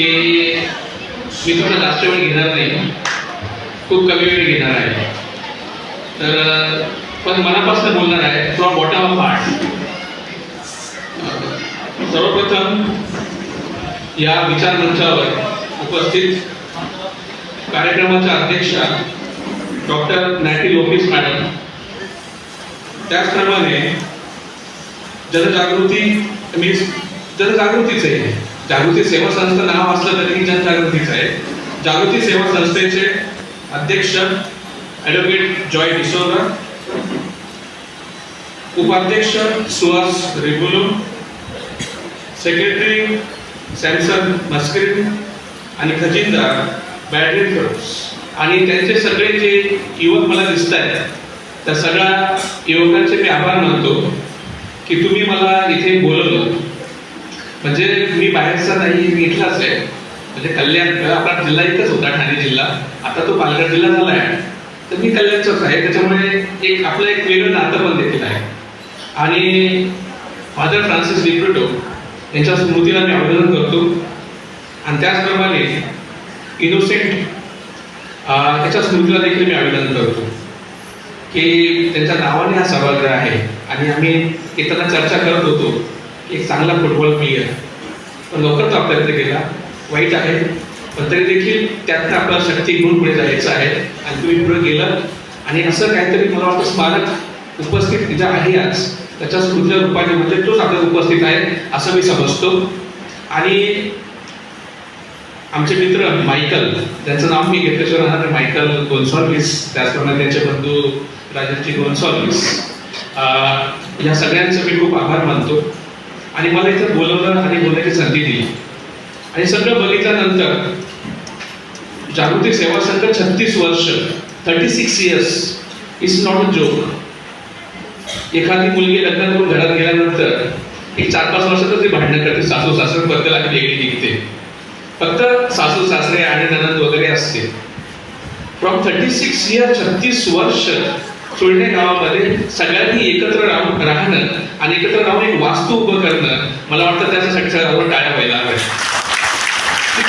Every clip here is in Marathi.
की मी तुम्हाला जास्त वेळ घेणार नाही. खूप कमी वेळ घेणार आहे. तर पण मनापासून बोलणार आहे फ्रॉम बॉटम ऑफ हार्ट सर्वप्रथम या विचार मंचावर उपस्थित कार्यक्रमाच्या अध्यक्षा डॉक्टर नॅटी लोपीस मॅडम. त्याचप्रमाणे जनजागृती मीन्स जनजागृतीच आहे जागृती सेवा संस्था नाव असलं तरी जनजागृतीच आहे. जागृती सेवा संस्थेचे अध्यक्ष ॲडव्होकेट जॉय डिसोरा उपाध्यक्ष सुहास रेगुलो सेक्रेटरी सॅमसन मस्क्रीन आणि खजिनदार बॅडरिन आणि त्यांचे सगळे जे युवक मला दिसत आहेत त्या सगळ्या युवकांचे मी आभार मानतो की तुम्ही मला इथे बोलवलं. म्हणजे मी बाहेरचा नाही मी इथलाच आहे. म्हणजे कल्याण म्हणजे आपला जिल्हा इथंच होता ठाणे जिल्हा. आता तो पालघर जिल्हा झाला आहे. तर मी कल्याणचाच आहे. त्याच्यामुळे एक आपलं एक वेगळं नातं पण देखील आहे. आणि फादर फ्रान्सिस डिप्रोटो यांच्या स्मृतीला मी अभिनंदन करतो. आणि त्याचप्रमाणे इनोसेंट त्याच्या स्मृतीला देखील मी अभिनंदन करतो. की त्यांच्या नावाने हा सभागृह आहे. आणि आम्ही येताना चर्चा करत होतो. एक चांगला फुटबॉल प्लेयर पण लवकर तो आपल्याकडे गेला. वाईट आहे. पण तरी देखील त्यातनं आपल्याला शक्ती घेऊन पुढे जायचं आहे. आणि तुम्ही पुढे गेलं आणि असं काहीतरी मला वाटतं स्मारक उपस्थित तिथं आहे आज. त्याच्या स्मृतीच्या रूपाने म्हणजे तोच आपल्याला उपस्थित आहे असं मी समजतो. आणि आमचे मित्र मायकल त्यांचं नाव मी घेतल्याशिवाय राहणार मायकल गोन्सॉल्विस त्याचप्रमाणे त्यांचे बंधू राजाजी गोन्सॉल्विस. या सगळ्यांचं मी खूप आभार मानतो. आणि मला इथं बोलवलं आणि बोलण्याची संधी दिली. आणि सगळं बघितल्यानंतर जागृती सेवा संघ छत्तीस वर्ष thirty six years is not a joke एखादी मुलगी लग्न करून घरात गेल्यानंतर एक चार पाच वर्षातच ती भांडणं करते सासू सासऱ्यांबद्दल आणि वेगळी निघते. फक्त सासू सासरे आणि ननंद वगैरे असते. फ्रॉम थर्टी सिक्स इयर छत्तीस वर्ष चोळणे गावामध्ये सगळ्यांनी एकत्र राहून राहणं आणि एकत्र राहून एक वास्तू उभं करणं मला वाटतं त्याच्यासाठी सगळ्यावर टाळ्या व्हायला हव्या.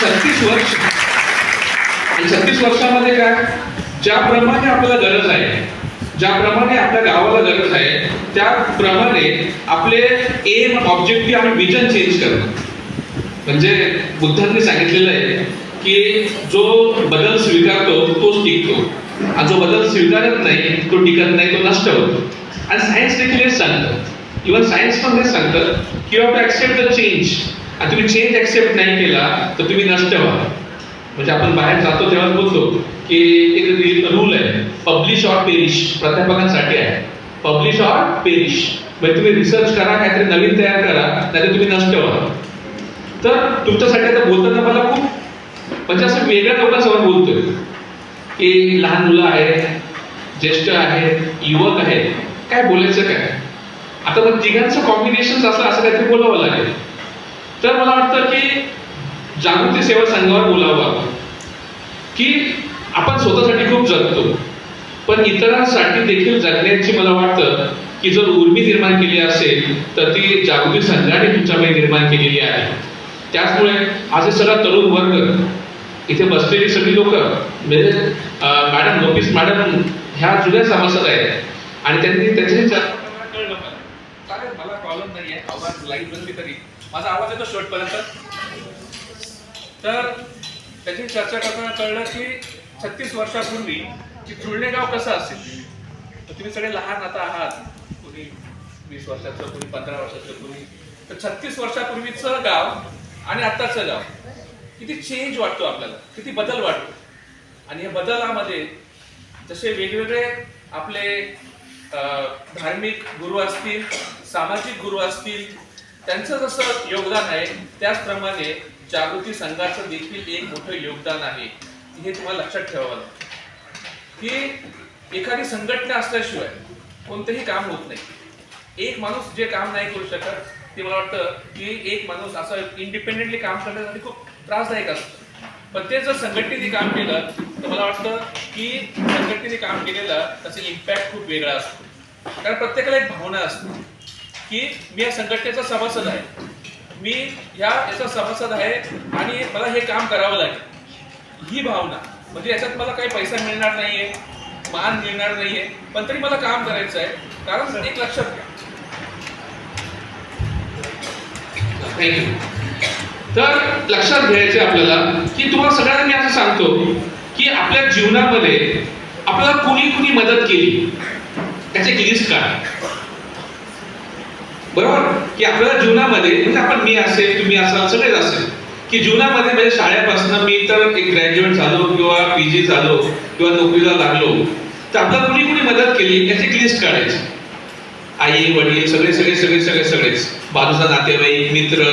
छत्तीस वर्ष. आणि छत्तीस वर्षामध्ये काय? ज्याप्रमाणे आपल्याला गरज आहे ज्याप्रमाणे आपल्या गावाला गरज आहे त्याप्रमाणे आपले एम ऑब्जेक्टिव्ह आणि विजन चेंज करणं. म्हणजे बुद्धांनी सांगितलेलं आहे की जो बदल स्वीकारतो तोच टिकतो. आणि जो बदल स्वीकारत नाही तो टिकत नाही तो नष्ट होतो. आणि सायन्स देखील हेच सांगतं. इव्हन सायन्स पण हेच सांगतं की you have to the change आणि तुम्ही चेंज ॲक्सेप्ट नाही केला तर तुम्ही नष्ट व्हा. म्हणजे आपण बाहेर जातो तेव्हा बोलतो की एक रूल आहे पब्लिश ऑर पेरिश प्राध्यापकांसाठी आहे. पब्लिश ऑर पेरिश म्हणजे तुम्ही रिसर्च करा काहीतरी नवीन तयार करा नाही तुम्ही नष्ट व्हा. तर तुमच्यासाठी आता बोलताना मला खूप म्हणजे असं वेगळ्या लोकांसमोर बोलतोय की लहान मुलं आहेत ज्येष्ठ आहेत युवक आहेत काय बोलायचं काय? आता मग तिघांचं कॉम्बिनेशन असं असं काहीतरी बोलावं लागेल. तर मला वाटतं की जागृती सेवा संघावर बोलावं की आपण स्वतःसाठी खूप जगतो पण इतरांसाठी देखील जगण्याची मला वाटतं की जर उर्मी निर्माण केली असेल तर ती जागृती संघाने तुमच्यामध्ये निर्माण केलेली आहे. त्याचमुळे आज हे सगळा तरुण वर्ग इथे बसलेली सगळी लोक म्हणजे मॅडम लोपीस मॅडम ह्या जुन्या सभासद आहेत. आणि त्यांनी त्यांचे कळलं मला चालेल मला प्रॉब्लेम नाही आहे आवाज लाइट बनली तरी. माझा आवाज येतो शेवटपर्यंत. तर त्याची चर्चा करताना कळलं की छत्तीस वर्षापूर्वी की जुळणे गाव कसं असेल? तर तुम्ही सगळे लहान आता आहात. कोणी वीस वर्षाचं कोणी पंधरा वर्षाचं कोणी तर छत्तीस वर्षापूर्वीचं गाव आणि आत्ताचं गाव. किती चेंज वाटतो आपल्याला. किती बदल वाटतो. आणि या बदलामध्ये जसे वेगवेगळे आपले धार्मिक गुरु असतील सामाजिक गुरु असतील त्यांचं जसं योगदान आहे त्याचप्रमाणे जागृती संघाचं देखील एक मोठं योगदान आहे. हे तुम्हाला लक्षात ठेवावं की एखादी संघटना असल्याशिवाय कोणतंही काम होत नाही. एक माणूस जे काम नाही करू शकत ते मला वाटतं की एक माणूस असं इंडिपेंडेंटली काम करण्यासाठी खूप त्रासदायक असतं. पण ते जर संघटनेने काम केलं तर मला वाटतं की संघटनेने काम केलेलं त्याचा इम्पॅक्ट खूप वेगळा असतो. कारण प्रत्येकाला एक भावना असते. की मी या संघटनेचा सभासद आहे. मी ह्या याचा सभासद आहे आणि मला हे काम करावं लागेल. ही भावना. म्हणजे याच्यात मला काही पैसा मिळणार नाहीये मान मिळणार नाहीये पण तरी मला काम करायचं आहे. कारण एक लक्षात घ्या. तर लक्षात घ्यायचे आपल्याला की तुम्हाला सगळ्यांना मी असं सांगतो की आपल्या जीवनामध्ये आपल्याला कुणी कुणी मदत केली. त्याची एक लिस्ट काढा. बरोबर? की आपल्याला जीवनामध्ये म्हणजे आपण मी असेल तुम्ही असाल सगळेच असेल की जीवनामध्ये म्हणजे शाळेपासून मी तर एक ग्रॅज्युएट झालो किंवा पी जी झालो किंवा नोकरीला लागलो तर आपल्याला कुणी कुणी मदत केली याची एक लिस्ट काढायची. आई वडील सगळे सगळे सगळे सगळे सगळेच. बाजूचा नातेवाईक मित्र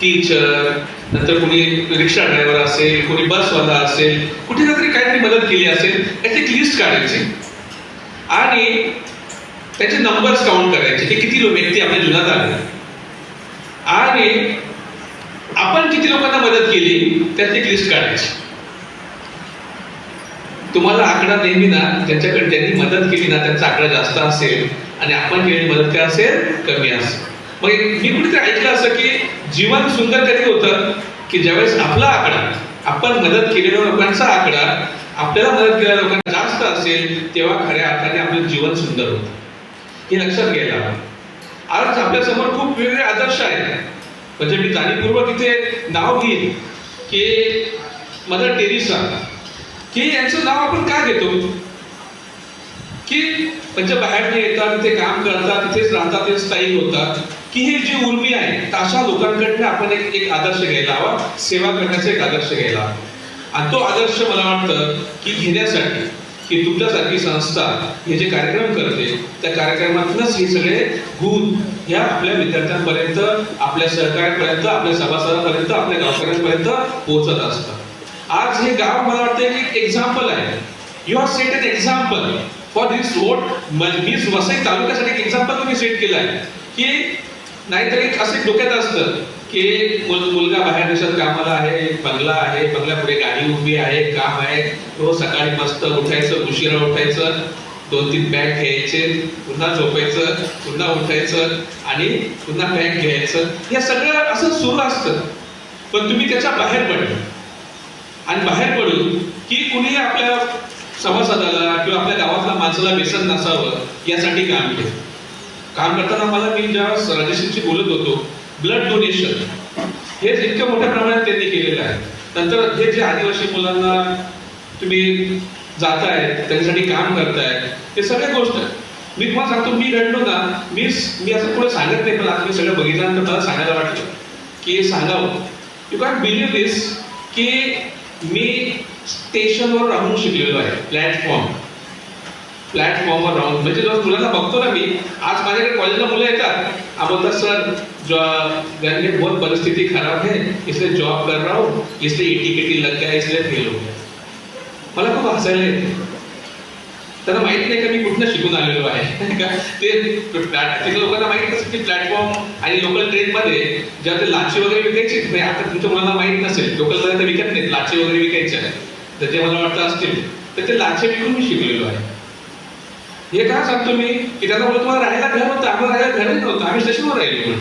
टीचर नंतर कोणी रिक्षा ड्रायव्हर असेल कोणी बसवाला असेल कुठे ना तरी काहीतरी मदत केली असेल याची एक लिस्ट काढायची. आणि त्याचे नंबर्स काउंट करायचे. ते किती लोक व्यक्ती आपल्या जीवनात आले. आणि आपण किती लोकांना मदत केली त्याची एक लिस्ट काढायची. तुम्हाला आकडा नेहमी ना ज्यांच्याकडे त्यांनी मदत केली ना त्यांचा आकडा जास्त असेल आणि आपण केलेली मदत काय असेल? कमी असेल. मग मी कुठेतरी ऐकलं असं की जीवन सुंदर कधी होतं? की ज्यावेळेस आपला आकडा आपण मदत केलेल्या लोकांचा आकडा आपल्याला मदत केलेल्या लोकांना जास्त असेल तेव्हा खऱ्या अर्थाने आपलं जीवन सुंदर होतं. हे लक्षात घ्यायला आज आपल्यासमोर खूप वेगवेगळे आदर्श आहेत. म्हणजे मी जाणीवपूर्वक इथे नाव घेईन की मदर टेरिसा. की यांचं नाव आपण का घेतो? की म्हणजे बाहेर येतात तिथे काम करतात तिथेच राहतात ते स्थायिक होतात. की ही जी उर्मी आहे अशा लोकांकडनं आपण एक एक आदर्श घ्यायला हवा. सेवा करण्याचा एक आदर्श घ्यायला हवा. आणि तो आदर्श मला वाटतं की घेण्यासाठी की तुमच्यासारखी संस्था हे जे कार्यक्रम करते त्या कार्यक्रमातूनच हे सगळे गुण ह्या आपल्या विद्यार्थ्यांपर्यंत आपल्या सहकार्यापर्यंत आपल्या सभासदांपर्यंत आपल्या गावकऱ्यांपर्यंत पोहोचत असतात. आज हे गाव मला वाटतं की एक एक्झाम्पल आहे. You are set an example for this vote मी वसई तालुक्यासाठी एक एक्झाम्पल तुम्ही सेट केलं आहे की नाहीतर एक असं डोक्यात असतं की मुल- मुलगा बाहेर देशात कामाला आहे बंगला आहे बंगल्यापुढे गाडी उभी आहे काम आहे तो सकाळी मस्त उठायचं उशिरा उठायचं दोन तीन बॅग घ्यायचे पुन्हा झोपायचं पुन्हा उठायचं आणि पुन्हा बॅग घ्यायचं. हे सगळं असं सुरू असतं. पण तुम्ही त्याच्या बाहेर पडलं आणि बाहेर पडून की कुणी आपल्या सभासदाला किंवा आपल्या गावातल्या माणसाला व्यसन नसावं यासाठी काम केलं. काम करताना मला मी जेव्हा राजेशींशी बोलत होतो ब्लड डोनेशन हे इतक्या मोठ्या प्रमाणात त्यांनी केलेलं आहे. नंतर हे जे आदिवासी मुलांना तुम्ही जाताय त्यांच्यासाठी काम करताय हे सगळ्या गोष्ट. मी तुम्हाला सांगतो मी घडलो ना मी मी असं पुढे सांगत नाही पण आता मी सगळं बघितल्यानंतर मला सांगायला वाटलं की सांगावं. यू कॅन बिलीव्ह दिस की मी स्टेशनवर राहून शिकलेलो आहे प्लॅटफॉर्म प्लॅटफॉर्मवर राहून. म्हणजे जेव्हा मुलांना बघतो ना मी आज माझ्याकडे कॉलेजला मुलं येतात अब बोलता सर जो घर में बहुत परिस्थिति खराब है इसलिए जॉब कर रहा हूँ इसलिए ईटी केटी लग गया इसलिए फेल हो गया। मला खूप हसायला येते. त्यांना माहीत नाही का मी कुठनं शिकून आलेलो आहे. का? ते प्लॅट- ते लोकांना माहीत नसेल की प्लॅटफॉर्म आणि लोकल ट्रेनमध्ये जेव्हा ते लाची वगैरे विकायची नाही आता तुमच्या मुलांना माहीत नसेल. लोकल तर विकत नाहीत लाची वगैरे विकायचे आहे तर ते मला वाटतं असतील तर ते लाचे विकून मी शिकलेलो आहे. हे काय सांगतो मी? की त्याला बोलतो तुम्हाला राहायला घर होतं. आम्हाला राहायला घरच नव्हतं आम्ही स्टेशनवर राहिलो.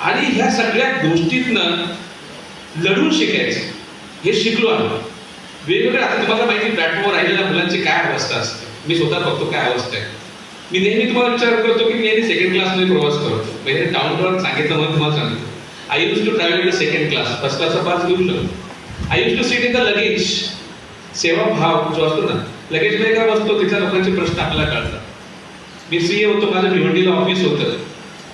आणि ह्या सगळ्या गोष्टीतनं लढून शिकायचं. हे शिकलो आम्ही. वेगवेगळे आता तुम्हाला माहिती प्लॅटफॉर्मवर राहिलेल्या मुलांची काय अवस्था असते? मी स्वतः बघतो काय अवस्था आहे. मी नेहमी तुम्हाला विचार करतो की मी नेहमी सेकंड क्लासमध्ये प्रवास करतो. पहिले टाउन क्लास सांगितलं म्हणून तुम्हाला सांगतो. I use to travel in second class first क्लासचा पास घेऊ शकतो. I use to sit in the luggage सेवा भाव जो असतो ना लगेच नाही काय बसतो तिथल्या लोकांचे प्रश्न आपल्याला कळतात. मी सीए होतो माझं भिवंडीला ऑफिस होतं.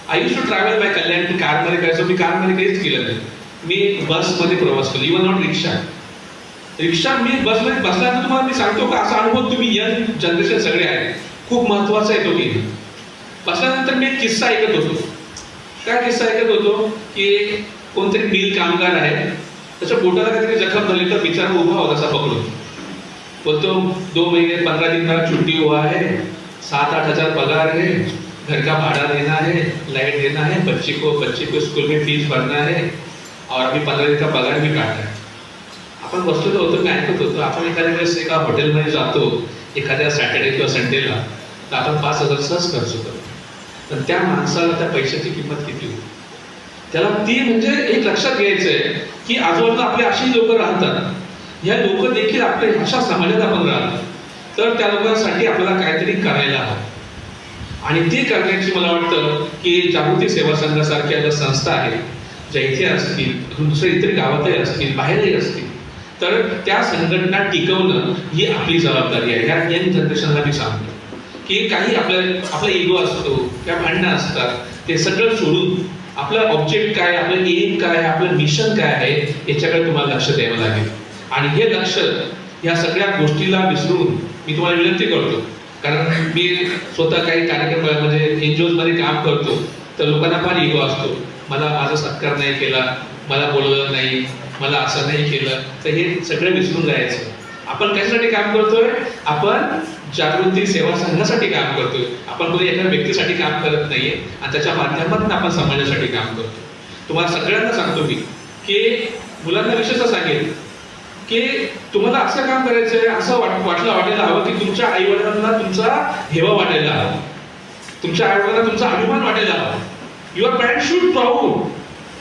I use to travel by Kalyan की कारमध्ये करायचो मी कारमध्ये काहीच केलं नाही. मी बसमध्ये प्रवास केलो इवन नॉट रिक्षा रिक्षा मी बसमध्ये बसल्यानंतर तुम्हाला मी सांगतो का? असा अनुभव तुम्ही यंग जनरेशन सगळे आहे खूप महत्त्वाचा आहे तो की बसल्यानंतर मी एक किस्सा ऐकत होतो. काय किस्सा ऐकत होतो? की कोणतरी मिल कामगार आहे. त्याच्या बोटाला काहीतरी जखम झाली तर बिचारा उभा होता असा पकडून बोलतो दो महीने पंद्रह दिन का छुट्टी हुआ है। सात आठ हजार पगार है। घर का भाड़ा देना है लाइट देना है बच्ची को बच्ची को स्कूल में फीस भरना है और अभी पंद्रह दिन का पगार भी काटा है। आपण बसलेलो होतो मी ऐकत होतो आपण एखाद्या वेळेस एका हॉटेलमध्ये जातो एखाद्या सॅटर्डे किंवा संडेला तर आपण पाच हजार सहज खर्च करतो पण त्या माणसाला त्या पैशाची किंमत किती होती? त्याला ती म्हणजे एक लक्षात घ्यायचं आहे की आजूबाजूला आपले अशी लोक राहतात. या लोक देखील आपल्या भाषा समाजात आपण राहतात तर त्या लोकांसाठी आपल्याला काहीतरी करायला हवं. आणि ते करण्याची मला वाटतं की जागृती सेवा संघासारख्या ज्या संस्था आहेत ज्या इथे असतील दुसऱ्या इतर गावातही असतील बाहेरही असतील. तर त्या संघटना टिकवणं ही आपली जबाबदारी आहे. ह्या यंग जनरेशनला मी सांगतो की काही आपल्या आपला इगो असतो किंवा भांडणं असतात ते सगळं सोडून आपलं ऑब्जेक्ट काय आपलं एम काय आपलं मिशन काय आहे याच्याकडे तुम्हाला लक्ष द्यावं लागेल. आणि हे लक्ष या सगळ्या गोष्टीला विसरून मी तुम्हाला विनंती करतो. कारण मी स्वतः काही कार्यक्रम म्हणजे जी ओमध्ये काम करतो तर लोकांना फार इगो असतो. मला माझा सत्कार नाही केला मला बोलवलं नाही मला असं नाही केलं तर हे सगळं विसरून जायचं. आपण कशासाठी काम करतोय? आपण जागृती सेवा संघासाठी काम करतोय. आपण कोणी एका व्यक्तीसाठी काम करत नाहीये आणि त्याच्या माध्यमातून आपण समाजासाठी काम करतो तुम्हाला सगळ्यांना सांगतो मी की मुलांना विशेषतः सांगेल की तुम्हाला असं काम करायचं आहे असं वाट वाटलं वाटायला हवं की तुमच्या आई वडिलांना तुमचा हेवा वाटायला हवा. तुमच्या आई वडिलांना तुमचा अभिमान वाटायला हवा. युअर पॅरेंट शूड प्राऊड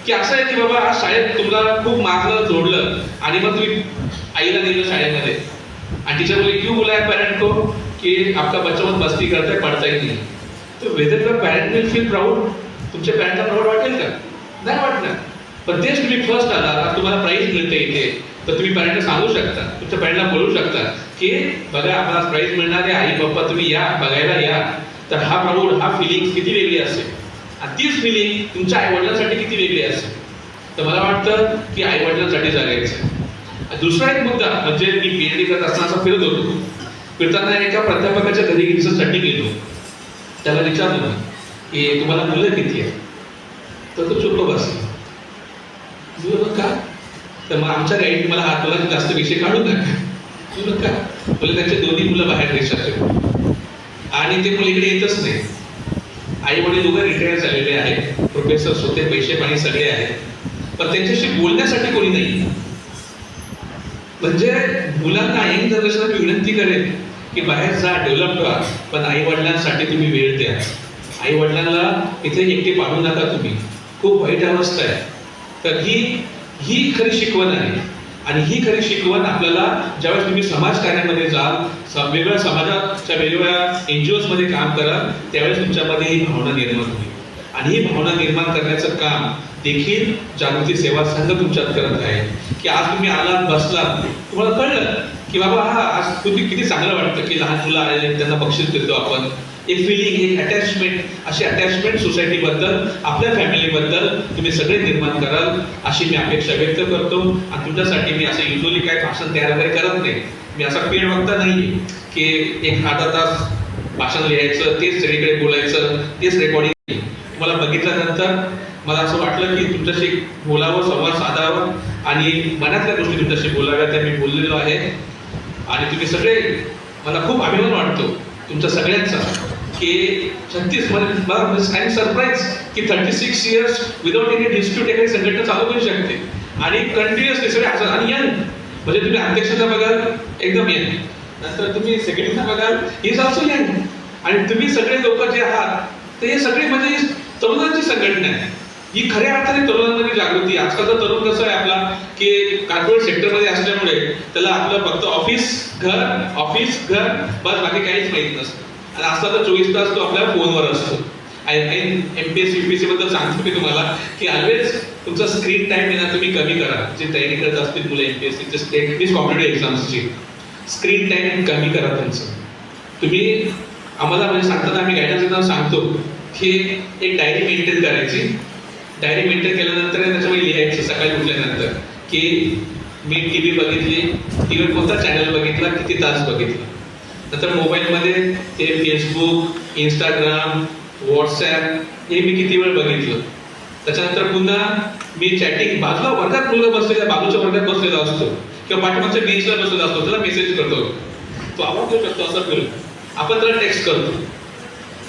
की असं आहे की बाबा आज शाळेत तुम्हाला खूप मारलं जोडलं आणि मग तुम्ही आईला नेलं शाळेमध्ये. आणि टीचर बोले क्यू बोला है पेरेंट को कि आपका बच्चा बहुत मस्ती करता है पढ़ता ही नहीं? तो whether your parent will feel proud तुमच्या पॅरेंटला प्राऊड वाटेल का? नाही वाटणार. पण तेच तुम्ही फर्स्ट आला आता तुम्हाला प्राईज मिळते इथे. तर तुम्ही पॅरेंटला सांगू शकता. तुमच्या पॅरेंटला बोलू शकता की बघा आम्हाला प्राईज मिळणार आहे. आई पप्पा तुम्ही या बघायला या. तर हा प्राऊड हा फिलिंग किती वेगळी असेल? आणि तीच फिलिंग तुमच्या आई वडिलांसाठी किती वेगळी असेल? तर मला वाटतं की आई वडिलांसाठी जगायचं दुसरा एक मुद्दा म्हणजे मी पीएचडी करत असताना असं फिरत होतो. फिरताना एका प्राध्यापकाच्या घरी रिसर्चसाठी गेलो त्याला विचारलं की तुम्हाला मुलं किती आहे तर तो चुकलो बसला. मी बघ का? तर मग आमच्या गाईड मला हाताला जास्त विषय काढू नका. मी बघ का? बोले त्यांचे दोन्ही मुलं बाहेर देशात आणि ते मुलं इकडे येतच नाही. आई वडील दोघं रिटायर झालेले आहेत. प्रोफेसर होते पैसे पाणी सगळे आहेत. पण त्यांच्याशी बोलण्यासाठी कोणी नाही. म्हणजे मुलांना यंग जनरेशनला मी विनंती करेन की बाहेर जा डेव्हलप व्हा पण आई वडिलांसाठी तुम्ही वेळ द्या. आई वडिलांना इथे एकटे पाडू नका तुम्ही. खूप वाईट अवस्था आहे. तर ही ही खरी शिकवण आहे. आणि ही खरी शिकवण आपल्याला ज्यावेळेस तुम्ही समाजकार्यामध्ये जाल वेगवेगळ्या समाजाच्या वेगवेगळ्या एनजीओजमध्ये काम कराल त्यावेळेस तुमच्यामध्ये ही भावना निर्माण होईल. आणि ही भावना निर्माण करण्याचं काम देखील जागृती सेवा संघ तुमच्यात करत आहे. की आज तुम्ही आलात बसलात तुम्हाला कळलं की बाबा हा आज तुम्ही किती चांगलं वाटतं की लहान मुलं आलेले त्यांना बक्षीस देतो आपण. एक फिलिंग एक अटॅचमेंट अशी अटॅचमेंट सोसायटीबद्दल आपल्या फॅमिलीबद्दल तुम्ही सगळे निर्माण कराल अशी मी अपेक्षा व्यक्त करतो. आणि तुमच्यासाठी मी असं युजली काय भाषण तयार वगैरे करत नाही. मी असा पेड वक्ता नाही की एक अर्धा तास भाषण लिहायचं तेच सगळीकडे बोलायचं तेच रेकॉर्डिंग मला बघितल्यानंतर मला असं वाटलं की तुमच्याशी बोलावं संवाद साधावं आणि मनातल्या गोष्टी तुमच्याशी बोलाव्या त्या मी बोललेलो आहे. आणि तुम्ही सगळे मला खूप अभिमान वाटतो. तुमच्या सगळ्यांचा की छत्तीसमध्ये मला सरप्राईज म्हणजे की thirty six years without any dispute एखादी संघटना चालू करू शकते. आणि कंटिन्युअसली सगळे असं आणि यंग म्हणजे तुम्ही अध्यक्षाचा बघाल एकदम यंग नंतर तुम्ही सेक्रेटरीचा बघाल इज ऑल्सो यंग आणि तुम्ही सगळे लोक जे आहात ते हे सगळे म्हणजे तरुणांची संघटना आहे. ही खऱ्या अर्थाने तरुणांमध्ये जागृती. आजकालचा तरुण कसं आहे आपला की कॉर्पोरेट सेक्टरमध्ये असल्यामुळे त्याला आपलं फक्त ऑफिस घर ऑफिस घर बस बाकी काहीच माहीत नसतं. आणि असला तर चोवीस तास तो आपल्या फोनवर असतो. M P S U P C बद्दल सांगतो मी तुम्हाला की ऑलवेज तुमचा स्क्रीन टाईम आहे ना तुम्ही कमी करा. जे तयारी करत असतील मुलं एम पी एस सीचे मीन्स कॉम्पिटेटिव्ह एक्झाम्सची स्क्रीन टाईम कमी करा तुमचं. तुम्ही आम्हाला म्हणजे सांगताना आम्ही गायडन्स देताना सांगतो की एक डायरी मेंटेन करायची. डायरी मेंटेन केल्यानंतर त्याच्यामध्ये लिहायचं सकाळी उठल्यानंतर. की मी टी व्ही बघितली टीव्हीवर कोणता चॅनल बघितला किती तास बघितला. नंतर मोबाईलमध्ये ते फेसबुक इंस्टाग्राम व्हॉट्सॲप हे मी किती वेळ बघितलं. त्याच्यानंतर पुन्हा मी चॅटिंग बाजूला वर्गात मुलगा बसलेला बाजूच्या वर्गात बसलेला असतो. किंवा पाठीमागच्या बेंचला बसलेला असतो त्याला मेसेज करतो. तो आवाज करू शकतो असं करू आपण त्याला टेक्स्ट करतो.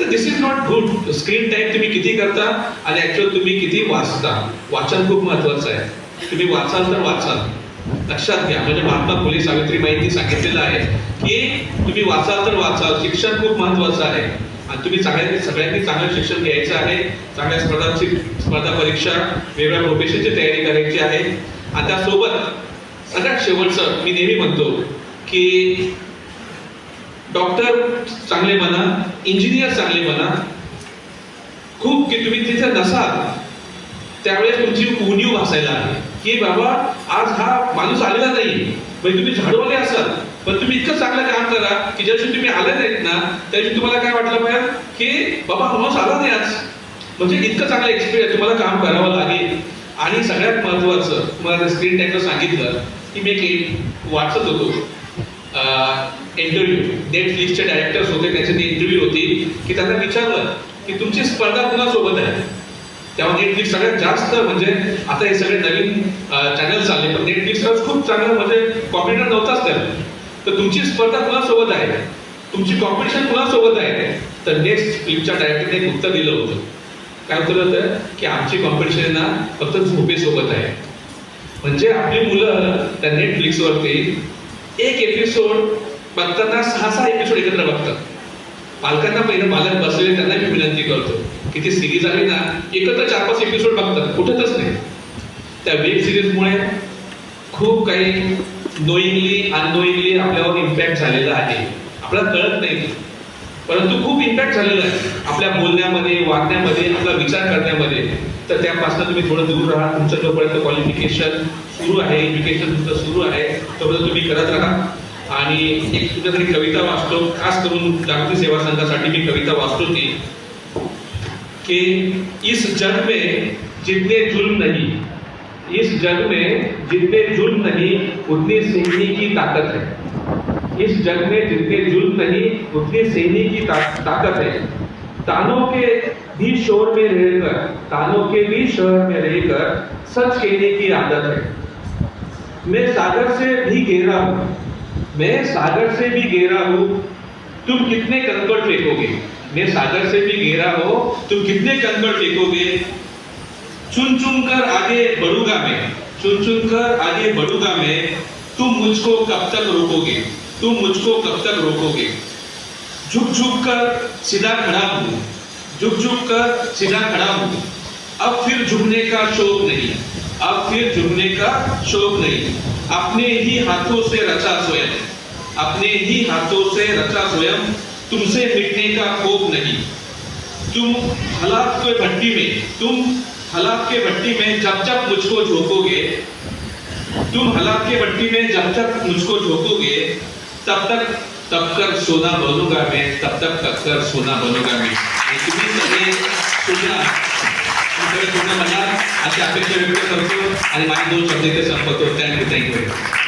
तर this is not good screen time तुम्ही किती करता आणि ऍक्च्युअल तुम्ही किती वाचता? वाचन खूप महत्वाचं आहे. तुम्ही वाचाल तर वाचाल. लक्षात घ्या. म्हणजे महात्मा फुले सावित्रीबाईंनी सांगितलेलं आहे की तुम्ही वाचाल तर वाचाल. शिक्षण खूप महत्वाचं आहे. आणि तुम्ही चांगल्या सगळ्यांनी चांगलं शिक्षण घ्यायचं आहे. चांगल्या स्पर्धांची स्पर्धा परीक्षा वेगवेगळ्या प्रोफेशनची तयारी करायची आहे. आणि त्यासोबत सगळ्यात शेवटचं मी नेहमी म्हणतो की डॉक्टर चांगले म्हणा इंजिनियर चांगले म्हणा खूप की तुम्ही तिथे नसाल त्यावेळेस तुमची उणीव भासायला आहे की बाबा आज हा माणूस आलेला नाही म्हणजे तुम्ही झाडवले असाल पण तुम्ही इतकं चांगलं काम करा की ज्या दिवशी तुम्ही आले नाहीत ना त्या दिवशी तुम्हाला काय वाटलं पाहिजे की बाबा माणूस आला नाही आज. म्हणजे इतकं चांगलं एक्सपिरियन्स तुम्हाला काम करावं लागेल. आणि सगळ्यात महत्वाचं तुम्हाला स्क्रीन टाईमला सांगितलं की मी एक वाचत होतो. इंटरव्ह्यू नेटफ्लिक्सचे डायरेक्टर्स होते त्याचे ते इंटरव्ह्यू होती की त्यांना विचारलं की तुमची स्पर्धा कुणासोबत आहे? तेव्हा नेटफ्लिक्स सगळ्यात जास्त म्हणजे आता हे सगळे नवीन चॅनल चालले पण नेटफ्लिक्सवर खूप चांगलं म्हणजे कॉम्प्युटर नव्हताच त्याला तर तुमची स्पर्धा कुणासोबत आहे? तुमची कॉम्पिटिशन कुणासोबत आहे? तर नेक्स्ट फिल्मच्या डायरेक्टरने एक उत्तर दिलं होतं. काय उत्तर होतं? की आमची कॉम्पिटिशन ना फक्त झोपेसोबत आहे. म्हणजे आपली मुलं त्या नेटफ्लिक्सवरती एक एपिसोड बघताना सहा सहा एपिसोड एकत्र बघतात. पालकांना पहिलं पालक बसलेले त्यांना मी विनंती करतो की ती सिरीज आहे ना एकत्र चार पाच एपिसोड बघतात कुठेच नाही. त्या वेब सिरीजमुळे खूप काही नोईंगली अननोईंगली आपल्यावर इम्पॅक्ट झालेला आहे. आपल्याला कळत नाही. परंतु खूप इम्पॅक्ट झालेला आहे. आपल्या बोलण्यामध्ये वागण्यामध्ये आपला विचार करण्यामध्ये. तर त्यापासून तुम्ही थोडं दूर राहा. तुमचं जोपर्यंत क्वालिफिकेशन सुरू आहे एज्युकेशन तुमचं सुरू आहे तोपर्यंत तुम्ही करत राहा. आणि एक तुझ्यासाठी कविता वाचतो खास करून जागतिक सेवा संघासाठी मी कविता वाचतो ती कि इस जग में जितने जुल्म नहीं इस जग में जितने जुल्म नहीं उतनी सहने की ताकत है। इस जग में जितने जुल्म नहीं उतनी सहने की ता, ताकत है। तानों के भी शोर में रहकर तानों के भी शहर में रहकर सच कहने की आदत है। मैं सागर से भी घेरा हूँ मैं सागर से भी घेरा हूँ, तुम कितने कंकड़ फेंकोगे? मैं सागर से भी घेरा हो, तुम कितने कंकड़ फेंकोगे? चुन चुन कर आगे बढ़ूँगा मैं, चुन चुन कर आगे बढ़ूँगा मैं, तुम मुझको कब तक रोकोगे? तुम मुझको कब तक रोकोगे? झुक झुक कर सीधा खड़ा हूँ, झुक झुक कर सीधा खड़ा हूँ। अब फिर झुकने का शौक नहीं अब फिर झुकने का शौक नहीं अपने ही हाथों से रचा स्वयं। अपने ही हाथों से रचा स्वयं तुमसे मिटने का कोप नहीं। तुम हालात के भट्टी में, तुम हालात के भट्टी में जब जब मुझको झोंकोगे, तुम हालात के भट्टी में जब तक मुझको झोंकोगे, तब तक, तब कर सोना बनूँगा मैं, तब तक तब कर सोना बनूँगा मैं। हे। सुना तुम्ही सगळे पूर्ण म्हणा अशी अपेक्षा व्यक्त करतो आणि माझे दोन शब्द इथे संपवतो. Thank you thank you